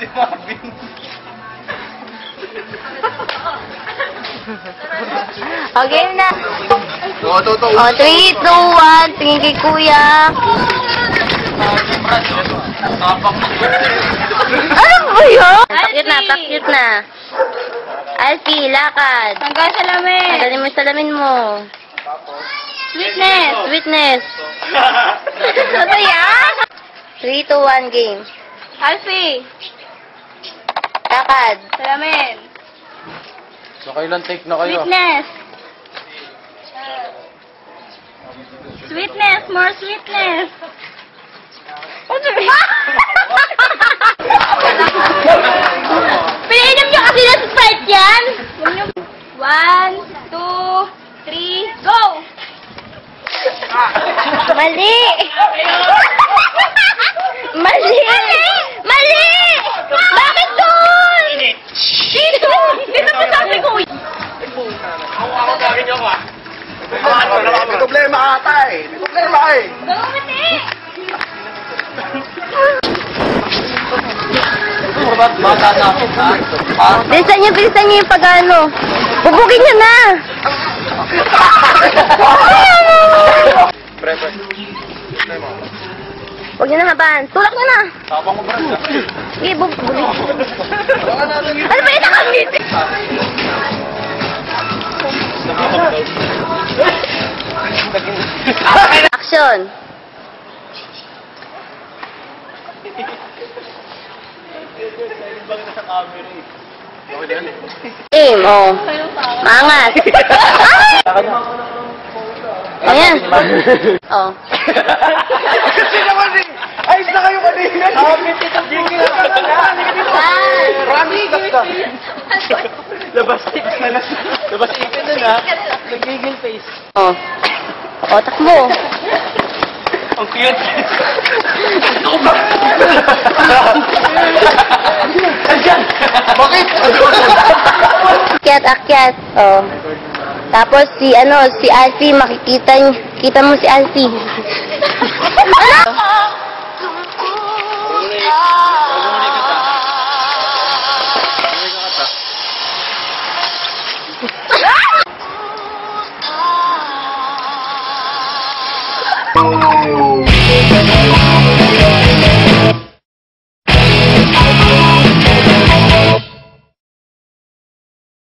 Si Marvin. O, na. O, totoo. O, 3, 2, 1. Tingin kay kuya. Ano ba yun? Takit na, takit na. Alfie, lakad. Hanggang salamin. Hanggang mo salamin mo. Sweetness, sweetness. Ano totoo yan? 3, 2, 1, game. Alfie. Lakad. Salamin. So, kailan take na kayo? Sweetness. Sweetness. More sweetness. Ano ba? Pinainom niyo kasi na Sprite yan. One, two, three, go! Mali! Mali! Problema ata eh. May problema eh. Bakit eh? Bilisan niyo, bilisan niyo yung pag-ano. Bubugin niyo na! Pre, pre. Huwag niyo na habaan. Tulak niyo na! Tapang mo, pre. Sige, bubugin. Ano ba yung nakangit? Action! Game, oh. Mangas. Ayan. Oh. Kasi naman eh. Ayos na kayo kanina. Sabi, gigil ka na. One. Promise ka. Labas tips na na. Labas ipin na na. Nagigil face. Oh. Oh, takbo. Ang cute. Ayan. Bakit? Akyat, akyat. Oh. Tapos si ano, si Alfie, makikita niyo, kita mo si Alfie. Tchau!